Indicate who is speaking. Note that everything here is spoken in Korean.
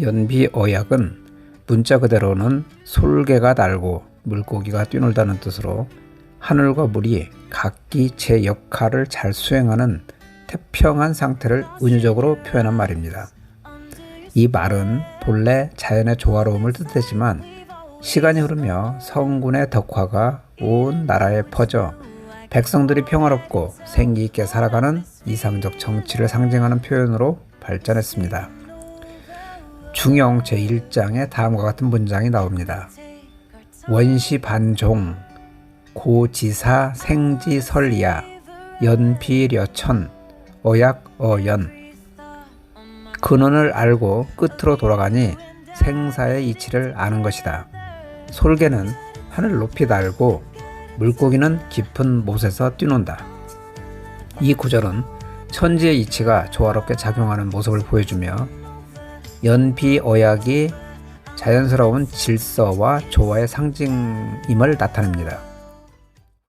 Speaker 1: 연비 어약은 문자 그대로는 솔개가 날고 물고기가 뛰놀다는 뜻으로 하늘과 물이 각기 제 역할을 잘 수행하는 태평한 상태를 은유적으로 표현한 말입니다. 이 말은 본래 자연의 조화로움을 뜻하지만 시간이 흐르며 성군의 덕화가 온 나라에 퍼져 백성들이 평화롭고 생기 있게 살아가는 이상적 정치를 상징하는 표현으로 발전했습니다. 중용 제1장에 다음과 같은 문장이 나옵니다. 원시 반종 고지사 생지설야 연피려천 어약어연 근원을 알고 끝으로 돌아가니 생사의 이치를 아는 것이다. 솔개는 하늘 높이 날고 물고기는 깊은 못에서 뛰논다. 이 구절은 천지의 이치가 조화롭게 작용하는 모습을 보여주며 연비 어약이 자연스러운 질서와 조화의 상징임을 나타냅니다.